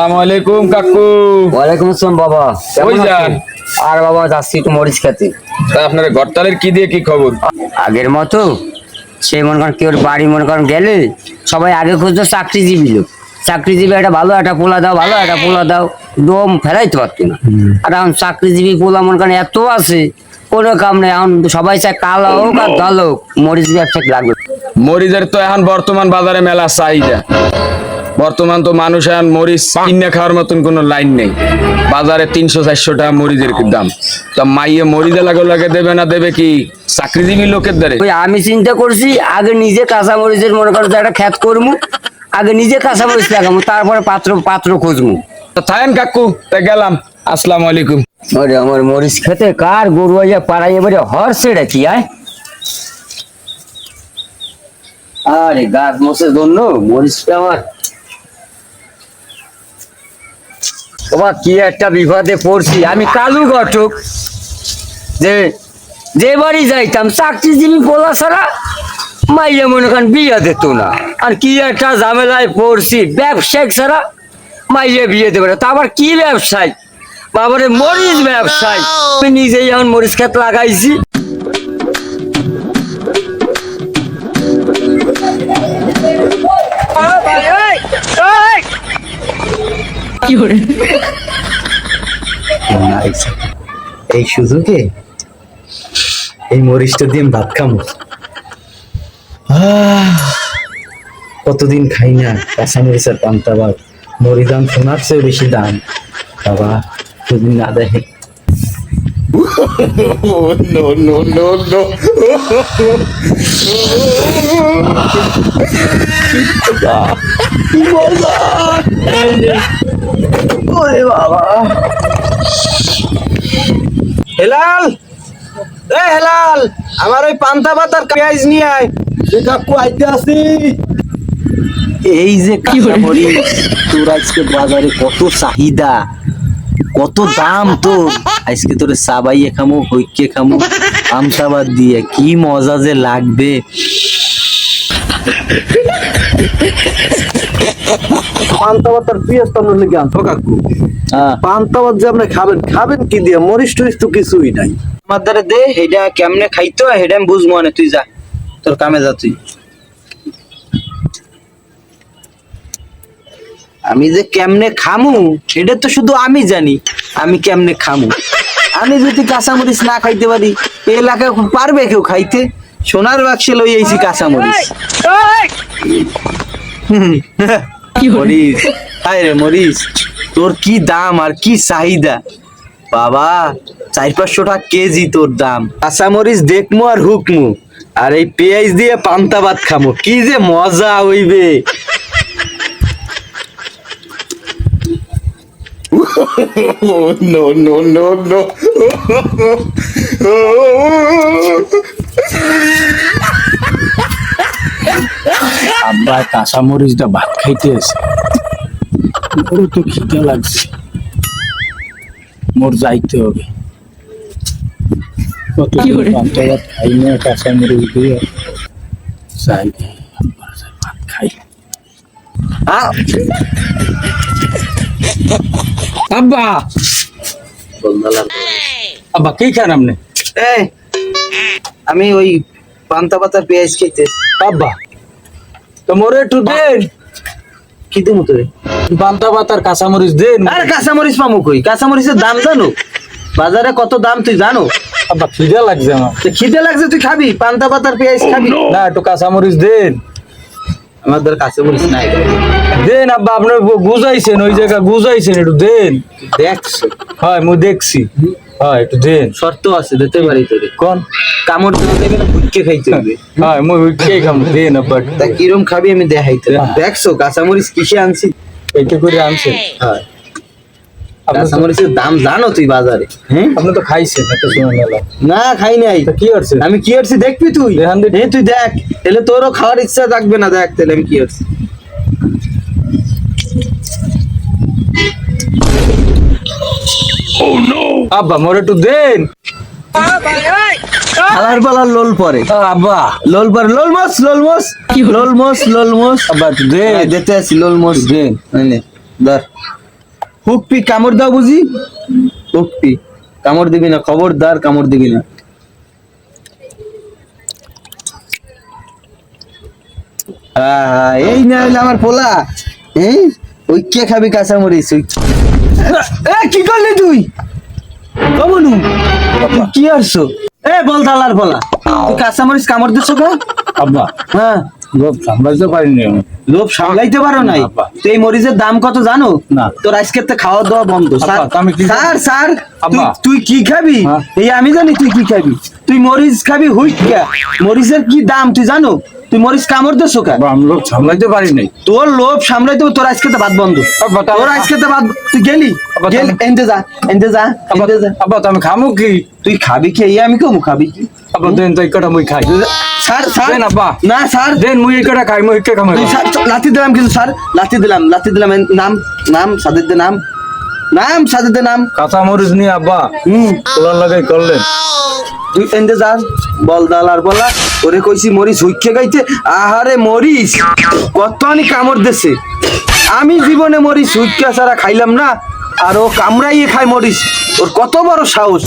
আসসালামু আলাইকুম কাকু। ওয়ালাইকুম আসসালাম বাবা। কেমন? আছেন? আর বাবা যাচ্ছি একটু মরিচ খেতে। তা আপনার ঘরতালের কি দিয়ে কি খবর? আগের মতো সে মনে করেন কেউ বাড়ি মনে করেন গেলে সবাই আগে খুঁজতো চাকরিজীবী লোক। চাকরিজীবী একটা ভালো একটা পোলা দাও ভালো একটা পোলা দাও দম ফেরাইতে পারতো না। আর এখন চাকরিজীবী পোলা মনে করেন এত আছে কোনো কাম নেই। এখন সবাই চায় কালো হোক আর দল হোক মরিচ ব্যবসা লাগবে। মরিচের তো এখন বর্তমান বাজারে মেলা চাহিদা। বর্তমান তো মানুষ এখন মরিচ কিনে খাওয়ার মতন কোনো লাইন নেই। বাজারে তিনশো চারশো টাকা মরিচের দাম? তা মাইয়ে মরিচে লাগে লাগে দেবে না দেবে কি? চাকরিজীবী লোকের দ্বারে। আমি চিন্তা করছি আগে নিজে কাঁচা মরিচের মনে করো একটা খ্যাত করব আগে নিজে কাঁচা মরিচ লাগাবো তারপরে পাত্র পাত্র খুঁজবো তা থাকেন কাকু তা গেলাম। আসসালামু আলাইকুম। ওরে আমার মরিচ খেতে কার গরু আইয়া পাড়াই এবারে হর ছেড়ে কি আয়। আরে গাছ মশের জন্য মরিচটা আমার। তোমার কি একটা বিপদে পড়ছি। আমি কালু ঘটক। যে যে বাড়ি যাইতাম, চাকরি চাকরিজীবী বলা ছাড়া মাইয়া মনে করেন বিয়ে দিত না। আর কি একটা ঝামেলায় পড়ছি, ব্যবসায়িক ছাড়া মাইয়া বিয়ে দেবে না। তা আবার কি ব্যবসায়? বাবারে, মরিচ ব্যবসায়। আমি নিজেই এখন মরিচ খেত লাগাইছি। এই সুযোগে এই মরিচটা দিয়ে ভাত খামো কতদিন খাই না কাঁচা মরিচের পান্তা ভাত মরি দাম সোনার চেয়ে বেশি দাম। বাবা দুদিন না দেখে। হেলাল এ হেলাল আমার ওই পান্তা ভাত আর পেঁয়াজ নিয়ে আয়। কাকু আইতে আসি। এই যে কাঁচা মরিচ তোর আজকে বাজারে কত চাহিদা কত দাম তোর। আজকে তোর সাবাইয়ে খামো হইকে খামো আমতাবাদ দিয়ে কি মজা যে লাগবে। পান্তাবাদ আর পেঁয়াজ তো আনতো কাকু পান্তাবাদ যে আপনি খাবেন খাবেন কি দিয়ে? মরিচ টরিচ তো কিছুই নাই। আমার দ্বারা দে এটা কেমনে খাইতো সেটা আমি বুঝব না তুই যা। তোর কামে যা তুই। আমি যে কেমনে খামু সেটা তো শুধু আমি জানি। আমি কেমনে খামু? আমি যদি কাঁচামরিচ না খাইতে পারি এলাকায় পারবে কেউ খাইতে? সোনার বাক্সে লই আইছি কাঁচামরিচ। হুম, মরিচ হায় রে মরিচ তোর কি দাম আর কি চাহিদা বাবা চার পাঁচশো টাকা কেজি তোর দাম কাঁচামরিচ দেখমু আর হুকমু আর এই পেঁয়াজ দিয়ে পান্তা ভাত খামো কি যে মজা হইবে আব্বা কাঁচা মরিচটা ভাত খাইতে আছে। ওরও তো খিদে লাগছে। মোর যাইতে হবে। কত পান্তা ভাত খাই না কাঁচা মরিচ দিয়ে। যাই ভাত খাই। আব্বা! আব্বা কি খান আপনি? এই, আমি ওই পান্তা পাতার পেঁয়াজ খেতে আব্বা! তো মোরে একটু দেন। কি দেবো তোরে? পান্তা ভাত আর কাঁচা মরিচ দেন। আরে কাঁচামরিচ পামু কই? কাঁচামরিচের দাম জানো? বাজারে কত দাম তুই জানো? আব্বা খিদে লাগছে আমার। তো খিদে লাগছে তুই খাবি? পান্তা পাতার পেঁয়াজ খাবি? না একটু কাঁচা মরিচ দেন। আমার দ্বারা কাঁচামরিচ নাই। দেন আব্বা আপনার গুজাইছেন ওই জায়গা গুজাইছেন একটু দেন। দেখছ। হয় মুই দেখছি। হয় একটু দেন। শর্ত আছে দিতে পারি তোরে। কোন? কামড় দেওয়া যাবে না ফুটকে খাইতে হবে। হয় মুই উঠকে খাম দেন আব্বা। তা কিরম খাবি আমি দেখাইতে হ্যাঁ। দেখছ কাঁচামরিচ কিসে আনছি? এইটা করে আনছেন হ্যাঁ। কাঁচামরিচের দাম জানো তুই বাজারে? হ্যাঁ আপনি তো খাইছেন। এত সময় মেলা না খাই নাই। কি করছে আমি কি করছি দেখবি তুই? তুই দেখ তাহলে তোরও খাওয়ার ইচ্ছা থাকবে না দেখ তাহলে আমি কি করছি? আব্বা মোর একটু দেন। খালার পালার লোল পরে। আব্বা। লোল পরে লোল মোস লোল মোস লোল মোস লোল মোস আব্বা একটু দেন। দিতে আছি লোল মোস দেন। ধর। হুকপি কামড় দাও বুঝি? হুকপি কামড় দিবি না খবরদার কামড় দিবি না। এই না হইলে আমার পোলা। এই ওই কে খাবি কাঁচা মরিচ কি করলি তুই? তুই কি আসছো এ বল দালার বলা তুই কামড় দিচ্ছ কা আব্বা হ্যাঁ। লোভ সামলাইতে পারিনি লোভ সামলাইতে পারো নাই? না, তুই এই মরিচের দাম কত জানো? না। তোর আজকে তো খাওয়া দাওয়া বন্ধ। স্যার স্যার তুই কি খাবি? হ্যাঁ। এই আমি জানি তুই কি খাবি। তুই মরিচ খাবি হুইকা মরিচের কি দাম তুই জানো? তুই মরিচ কামড় দে আব্বা, আমি লোভ সামলাইতে পারিনি তোর লোভ সামলাইতে তোর আজকে তো ভাত বন্ধ। তোর আজকে তো ভাত তুই গেলি? গেলি? এনতে যা এনতে যা এনতে যা। আব্বা তো আমি খামু কি? তুই খাবি কি? এই আমি কমু খাবি কি? আব্বা দেন তো এই কটা মুই খাই। Sir sir. দেন আব্বা। না স্যার। দেন মুই এই কটা খাই মুই একে খামাই স্যার, লাথি দিলাম কিন্তু স্যার। লাথি দিলাম লাথি দিলাম নাম নাম সাদিদের নাম। নাম সাদিদের নাম। কাঁচা মরিচ নিয়ে আব্বা। হুম। তোলার লাগাই করলেন। তুই এনতে যা, বল দালার বলা। ওরে কইছি মরিস হুইক্ষে গাইতে। আহারে মরিচ কত আনি কামড় দেছে। আমি জীবনে মরিচ হুইক্ষা ছাড়া খাইলাম না, আর ও কামড়াইয়ে খায় মরিচ। ওর কত বড় সাহস।